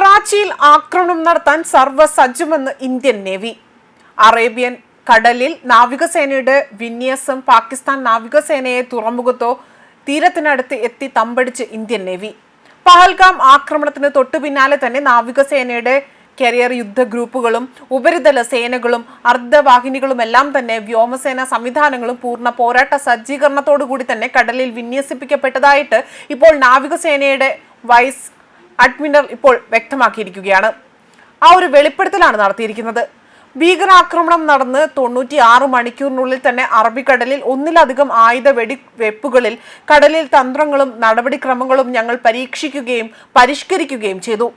കറാച്ചിയിൽ ആക്രമണം നടത്താൻ സർവസജ്ജമെന്ന് Indian navy. Arabian കടലിൽ നാവികസേനയുടെ വിന്യാസം പാകിസ്ഥാൻ നാവികസേനയെ തുറമുഖത്തോ തീരത്തിനടുത്ത് എത്തി തമ്പടിച്ച് ഇന്ത്യൻ നേവി. പഹൽഗാം ആക്രമണത്തിന് തൊട്ടു പിന്നാലെ തന്നെ നാവികസേനയുടെ കരിയർ യുദ്ധ ഗ്രൂപ്പുകളും ഉപരിതല സേനകളും അർദ്ധവാഹിനികളും എല്ലാം തന്നെ വ്യോമസേന സംവിധാനങ്ങളും പൂർണ പോരാട്ട സജ്ജീകരണത്തോടു കൂടി തന്നെ കടലിൽ വിന്യസിപ്പിക്കപ്പെട്ടതായിട്ട് ഇപ്പോൾ നാവികസേനയുടെ വൈസ് അഡ്മിറൽ ഇപ്പോൾ വ്യക്തമാക്കിയിരിക്കുകയാണ്. ആ ഒരു വെളിപ്പെടുത്തലാണ് നടത്തിയിരിക്കുന്നത്. ഭീകരാക്രമണം നടന്ന് തൊണ്ണൂറ്റി ആറ് മണിക്കൂറിനുള്ളിൽ തന്നെ അറബിക്കടലിൽ ഒന്നിലധികം ആയുധ വെടിവെപ്പുകളിൽ കടലിൽ തന്ത്രങ്ങളും നടപടിക്രമങ്ങളും ഞങ്ങൾ പരീക്ഷിക്കുകയും പരിഷ്കരിക്കുകയും ചെയ്തു.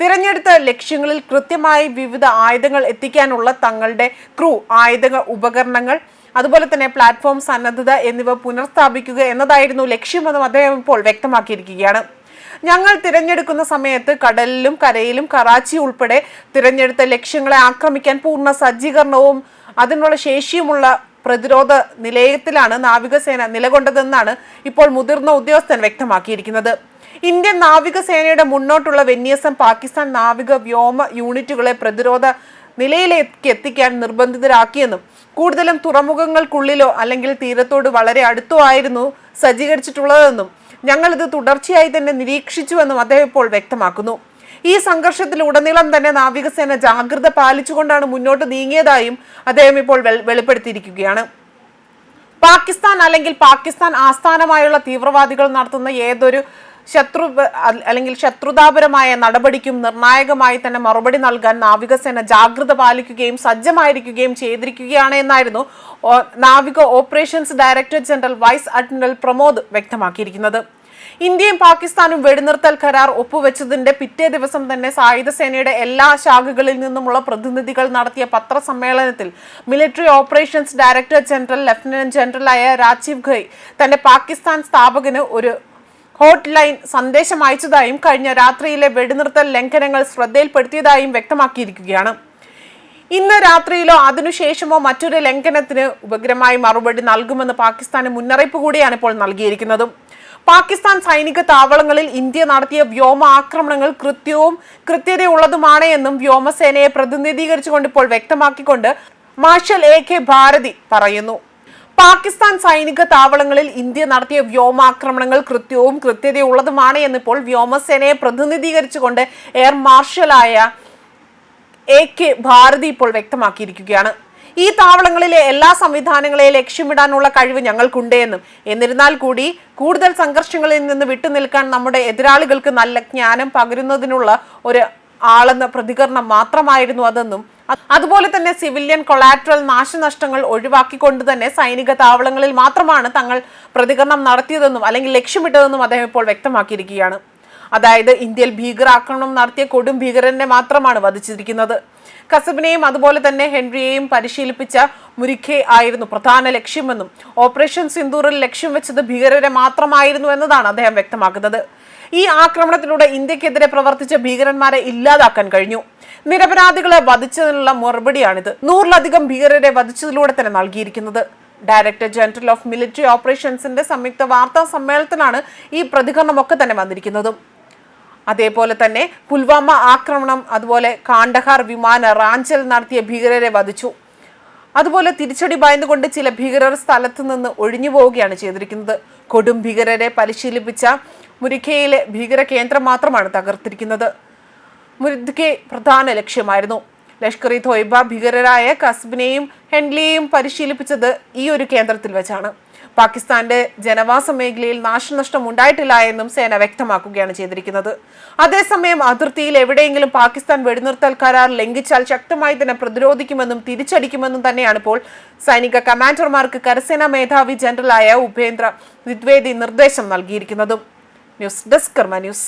തിരഞ്ഞെടുത്ത ലക്ഷ്യങ്ങളിൽ കൃത്യമായി വിവിധ ആയുധങ്ങൾ എത്തിക്കാനുള്ള തങ്ങളുടെ ക്രൂ ആയുധ ഉപകരണങ്ങൾ അതുപോലെ തന്നെ പ്ലാറ്റ്ഫോം സന്നദ്ധത എന്നിവ പുനഃസ്ഥാപിക്കുക എന്നതായിരുന്നു ലക്ഷ്യമെന്നും അദ്ദേഹം ഇപ്പോൾ വ്യക്തമാക്കിയിരിക്കുകയാണ്. ഞങ്ങൾ തിരഞ്ഞെടുക്കുന്ന സമയത്ത് കടലിലും കരയിലും കറാച്ചി ഉൾപ്പെടെ തിരഞ്ഞെടുത്ത ലക്ഷ്യങ്ങളെ ആക്രമിക്കാൻ പൂർണ സജ്ജീകരണവും അതിനുള്ള ശേഷിയുമുള്ള പ്രതിരോധ നിലയത്തിലാണ് നാവികസേന നിലകൊണ്ടതെന്നാണ് ഇപ്പോൾ മുതിർന്ന ഉദ്യോഗസ്ഥൻ വ്യക്തമാക്കിയിരിക്കുന്നത്. ഇന്ത്യൻ നാവികസേനയുടെ മുന്നോട്ടുള്ള വിന്യാസം പാകിസ്ഥാൻ നാവിക വ്യോമ യൂണിറ്റുകളെ പ്രതിരോധ നിലയിലേക്ക് എത്തിക്കാൻ നിർബന്ധിതരാക്കിയെന്നും കൂടുതലും തുറമുഖങ്ങൾക്കുള്ളിലോ അല്ലെങ്കിൽ തീരത്തോട് വളരെ അടുത്തോ ആയിരുന്നു സജ്ജീകരിച്ചിട്ടുള്ളതെന്നും ഞങ്ങളിത് തുടർച്ചയായി തന്നെ നിരീക്ഷിച്ചുവെന്നും അദ്ദേഹം ഇപ്പോൾ വ്യക്തമാക്കുന്നു. ഈ സംഘർഷത്തിൽ ഉടനീളം തന്നെ നാവികസേന ജാഗ്രത പാലിച്ചുകൊണ്ടാണ് മുന്നോട്ട് നീങ്ങിയതായും അദ്ദേഹം ഇപ്പോൾ വെളിപ്പെടുത്തിയിരിക്കുകയാണ്. പാകിസ്ഥാൻ അല്ലെങ്കിൽ പാകിസ്ഥാൻ ആസ്ഥാനമായുള്ള തീവ്രവാദികൾ നടത്തുന്ന ഏതൊരു ശത്രു അല്ലെങ്കിൽ ശത്രുതാപരമായ നടപടിക്കും നിർണായകമായി തന്നെ മറുപടി നൽകാൻ നാവികസേന ജാഗ്രത പാലിക്കുകയും സജ്ജമായിരിക്കുകയും ചെയ്തിരിക്കുകയാണ് എന്നായിരുന്നു നാവിക operations director general vice admiral Pramod വ്യക്തമാക്കിയിരിക്കുന്നത്. ഇന്ത്യയും പാകിസ്ഥാനും വെടിനിർത്തൽ കരാർ ഒപ്പുവെച്ചതിന്റെ പിറ്റേ ദിവസം തന്നെ സായുധ സേനയുടെ എല്ലാ ശാഖകളിൽ നിന്നുമുള്ള പ്രതിനിധികൾ നടത്തിയ പത്രസമ്മേളനത്തിൽ military operations director general lieutenant ജനറലായ Rajiv Ghai തന്റെ പാകിസ്ഥാൻ സ്ഥാപകന് ഒരു ഹോട്ട് ലൈൻ സന്ദേശം അയച്ചതായും കഴിഞ്ഞ രാത്രിയിലെ വെടിനിർത്തൽ ലംഘനങ്ങൾ ശ്രദ്ധയിൽപ്പെടുത്തിയതായും വ്യക്തമാക്കിയിരിക്കുകയാണ്. ഇന്ന് രാത്രിയിലോ അതിനുശേഷമോ മറ്റൊരു ലംഘനത്തിന് ഉപഗ്രഹമായി മറുപടി നൽകുമെന്ന് പാകിസ്ഥാന് മുന്നറിയിപ്പ് കൂടിയാണ് ഇപ്പോൾ നൽകിയിരിക്കുന്നതും. പാകിസ്ഥാൻ സൈനിക താവളങ്ങളിൽ ഇന്ത്യ നടത്തിയ വ്യോമ ആക്രമണങ്ങൾ കൃത്യവും കൃത്യതയുള്ളതുമാണ് എന്നും വ്യോമസേനയെ പ്രതിനിധീകരിച്ചുകൊണ്ട് ഇപ്പോൾ വ്യക്തമാക്കിക്കൊണ്ട് മാർഷൽ എ കെ ഭാരതി പറയുന്നു. പാകിസ്ഥാൻ സൈനിക താവളങ്ങളിൽ ഇന്ത്യ നടത്തിയ വ്യോമാക്രമണങ്ങൾ കൃത്യവും കൃത്യതയുള്ളതുമാണ് എന്നിപ്പോൾ വ്യോമസേനയെ പ്രതിനിധീകരിച്ചുകൊണ്ട് എയർ മാർഷലായ എ കെ ഭാരതി ഇപ്പോൾ വ്യക്തമാക്കിയിരിക്കുകയാണ്. ഈ താവളങ്ങളിലെ എല്ലാ സംവിധാനങ്ങളെ ലക്ഷ്യമിടാനുള്ള കഴിവ് ഞങ്ങൾക്കുണ്ട് എന്നും എന്നിരുന്നാൽ കൂടി കൂടുതൽ സംഘർഷങ്ങളിൽ നിന്ന് വിട്ടുനിൽക്കാൻ നമ്മുടെ എതിരാളികൾക്ക് നല്ല ജ്ഞാനം പകരുന്നതിനുള്ള ഒരു ആളെന്ന പ്രതികരണം മാത്രമായിരുന്നു അതെന്നും അതുപോലെ തന്നെ സിവിലിയൻ കൊളാറ്ററൽ നാശനഷ്ടങ്ങൾ ഒഴിവാക്കിക്കൊണ്ട് തന്നെ സൈനിക താവളങ്ങളിൽ മാത്രമാണ് തങ്ങൾ പ്രതികരണം നടത്തിയതെന്നും അല്ലെങ്കിൽ ലക്ഷ്യമിട്ടതെന്നും അദ്ദേഹം ഇപ്പോൾ വ്യക്തമാക്കിയിരിക്കുകയാണ്. അതായത് ഇന്ത്യയിൽ ഭീകരാക്രമണം നടത്തിയ കൊടും ഭീകരനെ മാത്രമാണ് വധിച്ചിരിക്കുന്നത്. കസബിനെയും അതുപോലെ തന്നെ ഹെൻറിയെയും പരിശീലിപ്പിച്ച മുരിഖെ ആയിരുന്നു പ്രധാന ലക്ഷ്യമെന്നും ഓപ്പറേഷൻ സിന്ദൂറിൽ ലക്ഷ്യം വെച്ചത് ഭീകരരെ മാത്രമായിരുന്നു എന്നതാണ് അദ്ദേഹം വ്യക്തമാക്കുന്നത്. ഈ ആക്രമണത്തിലൂടെ ഇന്ത്യക്കെതിരെ പ്രവർത്തിച്ച ഭീകരന്മാരെ ഇല്ലാതാക്കാൻ കഴിഞ്ഞു. നിരപരാധികളെ വധിച്ചതിനുള്ള മറുപടിയാണിത്. നൂറിലധികം ഭീകരരെ വധിച്ചതിലൂടെ തന്നെ നൽകിയിരിക്കുന്നത്. ഡയറക്ടർ ജനറൽ ഓഫ് മിലിറ്ററി ഓപ്പറേഷൻസിന്റെ സംയുക്ത വാർത്താ സമ്മേളനത്തിലാണ് ഈ പ്രതികരണമൊക്കെ തന്നെ വന്നിരിക്കുന്നതും. അതേപോലെ തന്നെ പുൽവാമ ആക്രമണം അതുപോലെ കാണ്ഡഹാർ വിമാന റാഞ്ചൽ നടത്തിയ ഭീകരരെ വധിച്ചു. അതുപോലെ തിരിച്ചടി ഭയന്നുകൊണ്ട് ചില ഭീകരർ സ്ഥലത്തു നിന്ന് ഒഴിഞ്ഞു പോവുകയാണ് ചെയ്തിരിക്കുന്നത്. കൊടും ഭീകരരെ പരിശീലിപ്പിച്ച മുരിഖയിലെ ഭീകര കേന്ദ്രം മാത്രമാണ് തകർത്തിരിക്കുന്നത്. മുരിഖെ പ്രധാന ലക്ഷ്യമായിരുന്നു. ലഷ്കർ ഇ തോയ്ബ ഭീകരരായ കസ്ബിനെയും ഹെൻലിയെയും പരിശീലിപ്പിച്ചത് ഈ ഒരു കേന്ദ്രത്തിൽ വെച്ചാണ്. പാകിസ്ഥാന്റെ ജനവാസ മേഖലയിൽ നാശനഷ്ടം ഉണ്ടായിട്ടില്ല എന്നും സേന വ്യക്തമാക്കുകയാണ് ചെയ്തിരിക്കുന്നത്. അതേസമയം അതിർത്തിയിൽ എവിടെയെങ്കിലും പാകിസ്ഥാൻ വെടിനിർത്തൽ കരാർ ലംഘിച്ചാൽ ശക്തമായി തന്നെ പ്രതിരോധിക്കുമെന്നും തിരിച്ചടിക്കുമെന്നും തന്നെയാണ് ഇപ്പോൾ സൈനിക കമാൻഡർമാർക്ക് കരസേനാ മേധാവി ജനറലായ ഉപേന്ദ്ര ദ്വിദ്വേദി നിർദ്ദേശം നൽകിയിരിക്കുന്നതും. News desk Karma news.